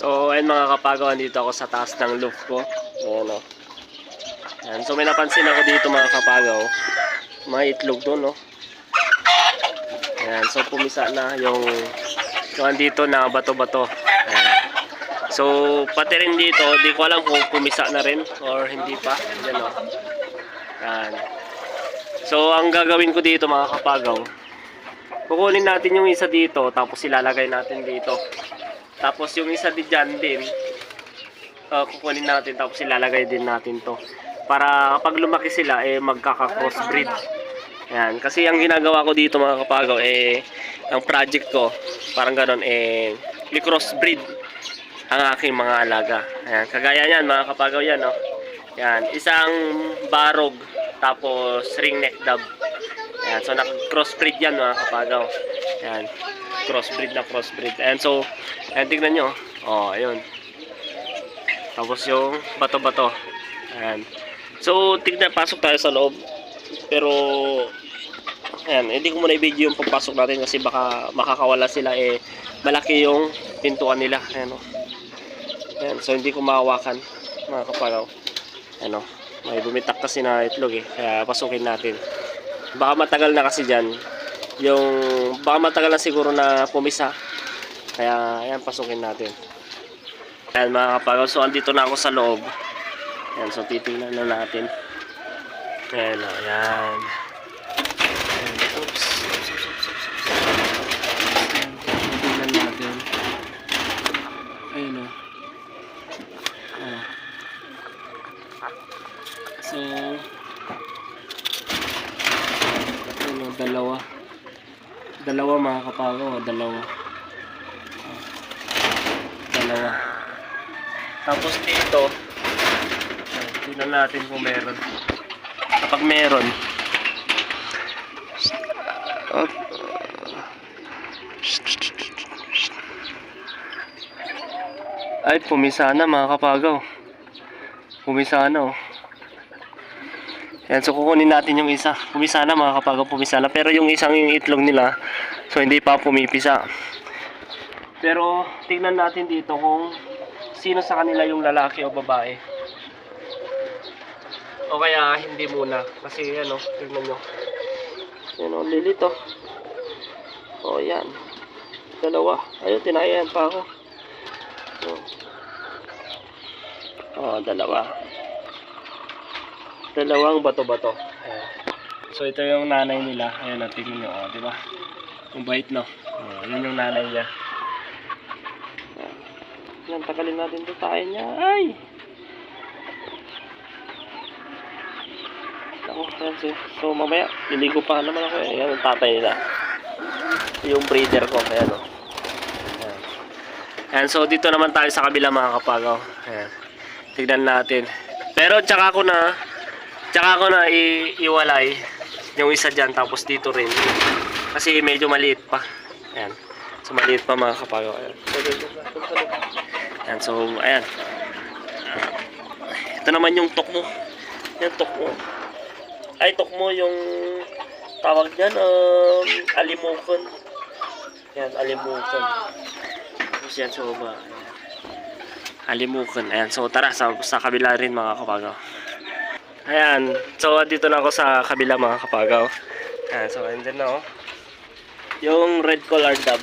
So, ayun mga kapagawa, dito ako sa taas ng roof ko. Ayan o. Ayan. So, may napansin ako dito mga kapagaw. Mga itlog doon, no? Ayan. So, pumisa na yung yung andito na bato-bato. So, pati rin dito, di ko alam kung pumisa na rin or hindi pa. Ayan o. Ayan. So, ang gagawin ko dito mga kapagaw, kukunin natin yung isa dito, tapos ilalagay natin dito. Tapos yung isa di dyan din, uh, kukunin natin, tapos ilalagay din natin to. Para kapag lumaki sila, eh magkaka-crossbreed. Ayan. Kasi ang ginagawa ko dito mga kapagaw, eh, ang project ko, parang ganon, eh, i-crossbreed ang aking mga alaga. Ayan. Kagaya yan mga kapagaw yan, no? Yan. Isang barog, tapos ringneck dove. Ayan. So, nag-crossbreed yan mga kapagaw. Ayan. Crossbreed na crossbreed. Ayan. So, ayan, tignan nyo. Oh, ayun. Tapos yung bato-bato. Ayan. So, tignan, pasok tayo sa loob. Pero, ayan, hindi ko muna i-video yung pagpasok natin kasi baka makakawala sila eh, malaki yung pintuan nila. Ayan, oh. Ayan, so hindi ko mahawakan, mga kapagaw. Ano, may bumitak kasi na itlog eh, kaya pasukin natin. Baka matagal na kasi dyan. Yung, baka matagal na siguro na pumisa. Kaya, ayan, pasukin natin. Ayan mga kapagaw, so andito na ako sa loob. Ayan, so titingnan na natin. Ayan. Ayan, oops. Oops, oops, oops, oops, oops. Ayan, titingnan natin. Ayun o. Ah. So, ayun o, dalawa. Dalawa mga kapagaw, o, dalawa. Dalawa. Tapos dito, ayan, tingnan natin kung meron. Kapag meron, ay, pumisa na mga kapagaw. Pumisa na oh. Yan, so kukunin natin yung isa. Pumisa na mga kapagaw, pumisa na. Pero yung isang yung itlog nila, so hindi pa pumipisa. Pero tignan natin dito kung sino sa kanila yung lalaki o babae. O kaya hindi muna. Kasi ano, tignan nyo. Yan o, lilito. O yan. Dalawa. Ayun, tinayan pa ako. O. O, dalawa. Dalawang bato-bato. So ito yung nanay nila. Ayan, o, tignan nyo. O, di ba? Ang bait no. O, yun yung nanay niya. Yan, tagalin natin ito tayo niya. Ay! Ako, yan siya. So, mamaya, liligo pa naman ako eh. Yan tatay nila. Yung breeder ko. Ayan, o. Ayan. Ayan, so dito naman tayo sa kabila mga kapagaw. Ayan. Tignan natin. Pero tsaka ko na, tsaka ko na i iwalay yung isa dyan, tapos dito rin. Kasi medyo maliit pa. Ayan. So, maliit pa mga kapagaw. Ayan. So. Ayan, so, ayan. Ito naman yung tok mo. Yung tok mo. Ay, tok mo yung tawag niyan, um, alimukan. Ayan, alimukan. Tapos yan sa baba. Ayan. Alimukan. Ayan, so tara, sa, sa kabila rin mga kapagaw. Ayan, so dito na ako sa kabila mga kapagaw. Ayan, so andyan na oh. Yung red collar dove.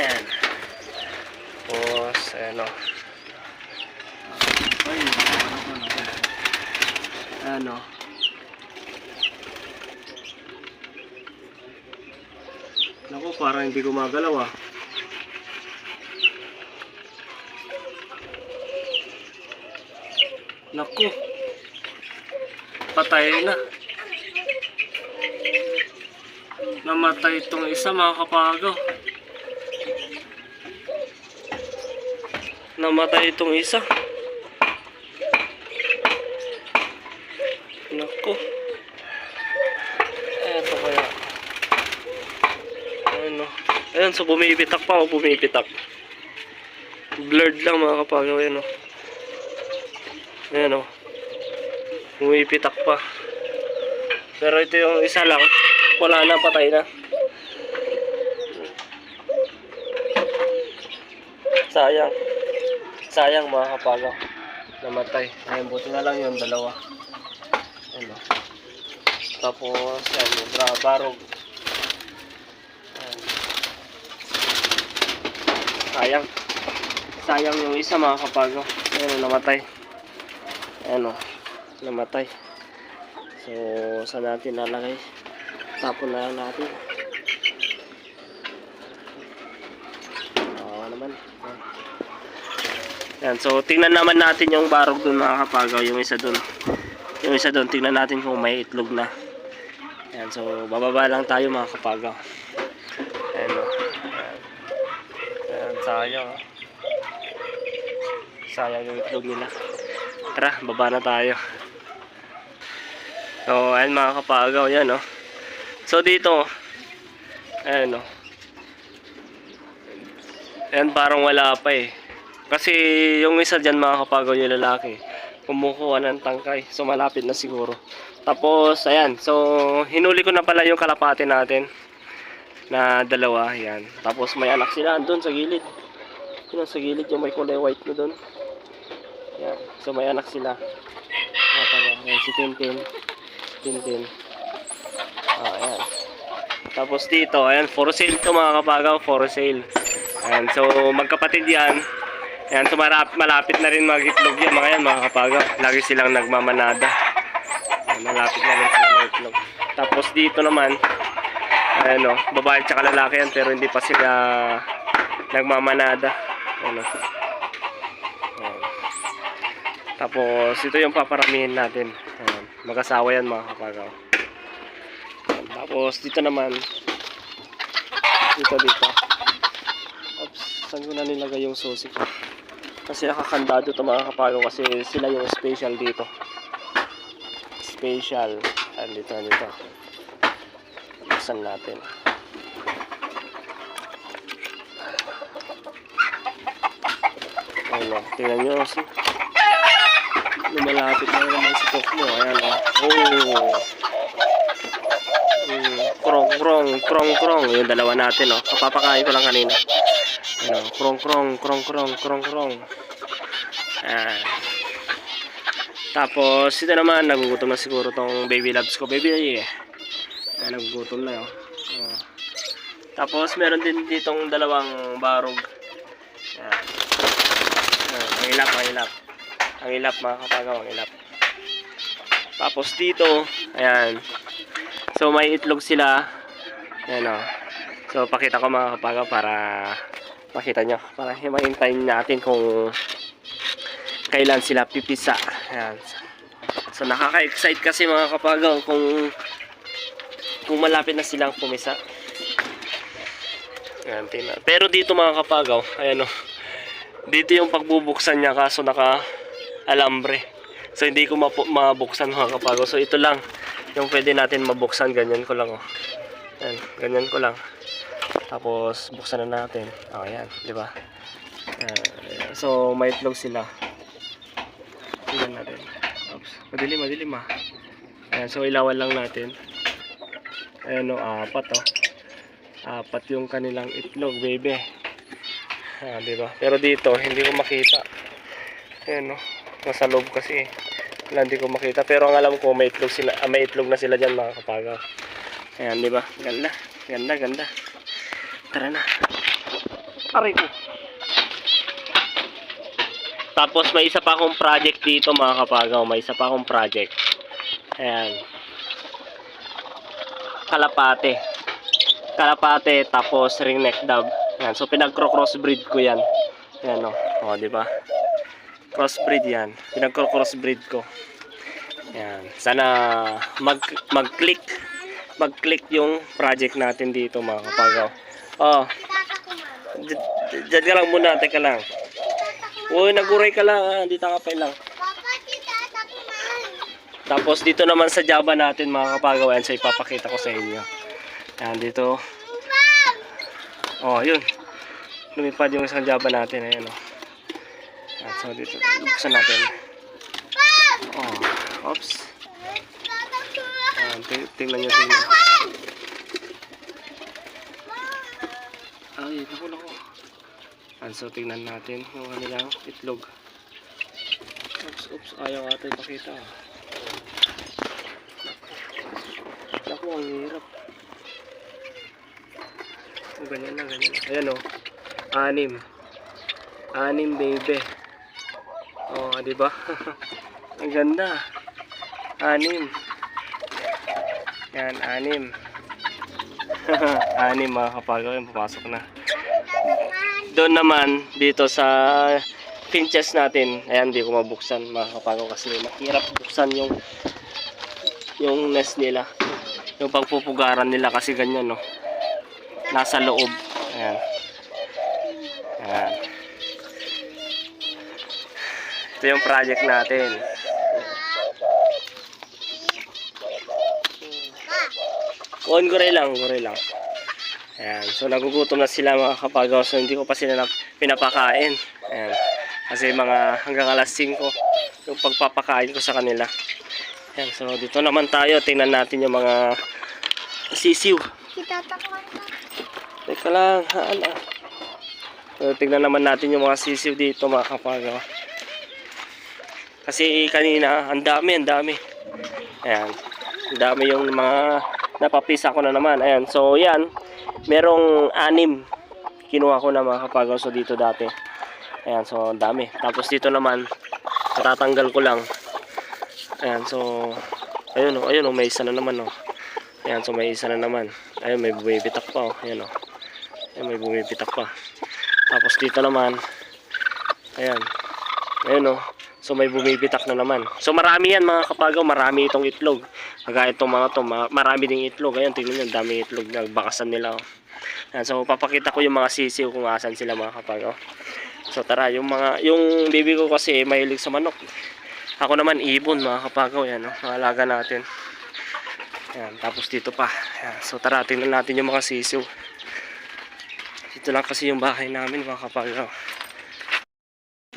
Ayan. Tapos, ayan o. Ay, ano? Naku, parang hindi gumagalaw ah. Naku. Patay na. Namatay itong isa mga kapagaw. Namatay itong isa. Naku. Eto kaya. Ano. Ayan, so bumibitak pa o bumibitak. Blurred lang mga kapagaw. Ayan o. Ayan o. Bumibitak pa. Pero ito yung isa lang. Wala na, patay na. Sayang. Sayang mga kapagaw. Namatay. Ayun, buti na lang yun, dalawa. Ano. Tapos, yan, yung barog. Ayan. Sayang. Sayang yung isa mga kapagaw. Ayun, namatay. Ano, namatay. So, saan natin nalagay? Tapon na natin. Oo naman. Yan, so tingnan naman natin yung barog dun mga kapagaw, yung isa dun. Yung isa dun, tingnan natin kung may itlog na. Yan, so bababa lang tayo mga kapagaw. Ayan o. Ayan. Ayan, sayang. oh. Sayang yung itlog nila. Tara, baba na tayo. So, ayan mga kapagaw, yan o. So dito, ayan o. Ayan parang wala pa eh. Kasi yung isa dyan mga kapagaw yung lalaki, kumukuha ng tangkay. So malapit na siguro. Tapos ayan, so hinuli ko na pala yung kalapate natin na dalawa, yan. Tapos may anak sila andun sa gilid. Yun sa gilid yung may kulay white na doon. Yan. So may anak sila. Mga. Ayan si Tintin. Tintin. Ah, ayan. Tapos dito, ayan, for sale to mga kapagaw, for sale. Ayan, so magkapatid yan. Ayan, so marap, malapit na rin mag-itlog yan mga yan mga kapagaw. Lagi silang nagmamanada. Ayan, malapit na rin sila mag-itlog. Tapos dito naman, ayan o, babae tsaka lalaki yan pero hindi pa sila nagmamanada. Ayan o. Ayan. Tapos ito yung paparamihin natin. Ayan, mag-asawa yan mga kapagaw. Ayan, Tapos dito naman, dito dito. Oops, saan ko na nilagay yung susi? Kasi nakakandado ito mga kapagaw kasi sila yung special dito. Special. Andito, andito. Buksan natin. Ayun o, tingnan nyo. Si, lumalapit na naman si Tokyo. Ayan o. Oh. Krong, krong, krong, krong. Yung dalawa natin, oh. Kapapakain ko lang kanina. Ano, krong, krong, krong, krong, krong, krong. Ayan. Tapos, ito naman, nagugutom na siguro tong baby loves ko. Baby, eh. Ayan, nagugutom na, oh. Oh. Tapos, meron din ditong dalawang barog. Ayan. Ayan, ang ilap, ang ilap. Mga kapagaw, ang ilap. Tapos dito, ayan, So may itlog sila. Ayan o. So pakita ko mga kapagaw para makita nyo. Para himahintayin natin kung kailan sila pipisa. Ayan. So nakaka-excite kasi mga kapagaw kung kung malapit na silang pumisa. Ayan, tingnan. Pero dito mga kapagaw, ayan o. Dito yung pagbubuksan niya kaso naka alambre. So hindi ko mabuksan mga kapagaw. So ito lang yung pwede natin mabuksan ganyan ko lang oh. Yan, ganyan ko lang. Tapos buksan na natin. Oh, ayan, di ba? So may itlog sila. Tingnan natin. Oops, madilim, madilim ah. Ayan, so ilawan lang natin. Ayan oh, apat oh. Apat yung kanilang itlog, baby. Ah, di ba? Pero dito hindi ko makita. Ayan oh. Nasa loob kasi eh. Wala, hindi ko makita. Pero ang alam ko, may itlog, sila, ah, may itlog na sila dyan mga kapagaw. Ayan, di ba? Ganda. Ganda, ganda. Tara na. Aray ko. Tapos may isa pa akong project dito mga kapagaw. May isa pa akong project. Ayan. Kalapate. Kalapate tapos ringneck dove. Ayan. So pinagcro-crossbreed ko yan. Ayan o. O, di ba? Crossbreed yan. Pinagko-crossbreed ko. Yan. Sana mag mag-click mag-click yung project natin dito mga kapagaw. Oh. Diyan ka lang muna, teka lang. Uy, naguray ka lang, ah. Dito ka pa lang. Tapos dito naman sa Java natin mga kapagaw, yan, so ipapakita ko sa inyo. Yan, dito. Oh, yun. Lumipad yung isang Java natin, ayan oh. Yan, so dito, buksan natin. Oh, oops. Ayan, ting- tingnan nyo, tingnan. Ay, naku, naku. Ayan, so tingnan natin yung kanilang itlog. Oops, oops, ayaw ata ipakita. Naku, ang hirap. Oh, ganyan na, ganyan na. Ayan o. Anim. Anim, baby. Oh, di ba? ang ganda. Anim. Yan, anim. anim mga kapagaw. Papasok na. Doon naman, dito sa pinches natin, ayan, di ko mabuksan mga kapagaw kasi mahirap buksan yung yung nest nila. Yung pagpupugaran nila kasi ganyan, no. Nasa loob. Ayan. Ito yung project natin. On gure lang, gure lang. Ayan. So nagugutom na sila mga kapagaw. So hindi ko pa sila na- pinapakain. Ayan. Kasi mga hanggang alas 5 yung pagpapakain ko sa kanila. Ayan. So dito naman tayo. Tingnan natin yung mga sisiw. Itatakpan ka. Teka lang, haan. So, tignan naman natin yung mga sisiw dito mga kapagaw. Kasi kanina, ang dami, ang dami. Ayan. Ang dami yung mga napapisa ko na naman. Ayan. So, yan. Merong anim. Kinuha ko na mga kapagaw. So, dito dati. Ayan. So, ang dami. Tapos dito naman, natatanggal ko lang. Ayan. So, ayun o. Ayun o. May isa na naman o. Ayan. So, may isa na naman. Ayun. May bumibitak pa o. Ayan o. Ayan. May bumibitak pa. Tapos dito naman. Ayan. Ayun o. So may bumibitak na naman. So marami yan mga kapagaw, marami itong itlog. Kagaya itong mga to, ma- marami ding itlog. Ayan, tingnan nyo, dami itlog na bakasan nila. Oh. So papakita ko yung mga sisiw kung asan sila mga kapagaw. So tara, yung mga, yung baby ko kasi mahilig sa manok. Ako naman ibon mga kapagaw, yan, oh, mga alaga natin. Ayan, tapos dito pa. Ayan, so tara, tingnan natin yung mga sisiw. Dito lang kasi yung bahay namin mga kapagaw.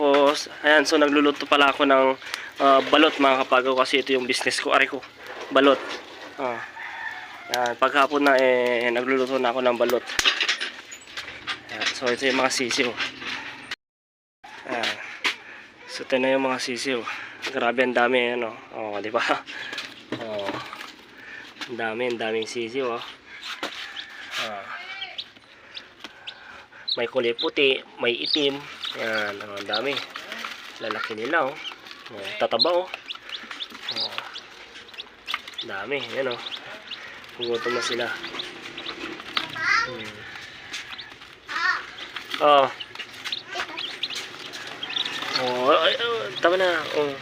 Tapos, ayan, so nagluluto pala ako ng ah, balot mga kapagaw kasi ito yung business ko, ari ko, balot. Ah. Ayan, paghapon na eh, nagluluto na ako ng balot. Ayan, so ito yung mga sisiw. Ayan. So ito na yung mga sisiw. Grabe ang dami, ano. Oh, di ba? Oh. Ang dami, ang daming sisiw, oh. Ah. May kulay puti, may itim. Yan, oh, ang dami. Lalaki nila, oh. oh tataba, oh. oh. Dami, yan, oh. Gugutom na sila. Hmm. Oh. Oh, ay, ay, tama na. Oh.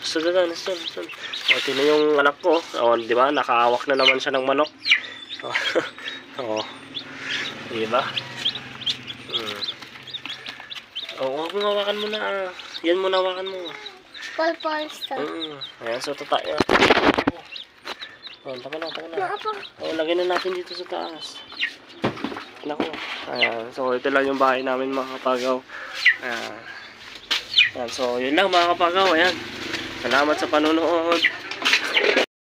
Sunod na, sunod, sunod. Oh, tingnan yung anak ko. Oh, di ba? Nakahawak na naman siya ng manok. Oh. oh. Di? Oo, oh, hawakan mo na. ah. Yan mo na hawakan mo. Paul Paul Star. Mm. Ayan, so tata. Ayan. Oh, tama na, tama na. Nakapang. Oh, lagyan na natin dito sa taas. Nako. Ayan, so ito lang yung bahay namin mga kapagaw. Ayan. Ayan, so yun lang mga kapagaw. Ayan. Salamat sa panonood.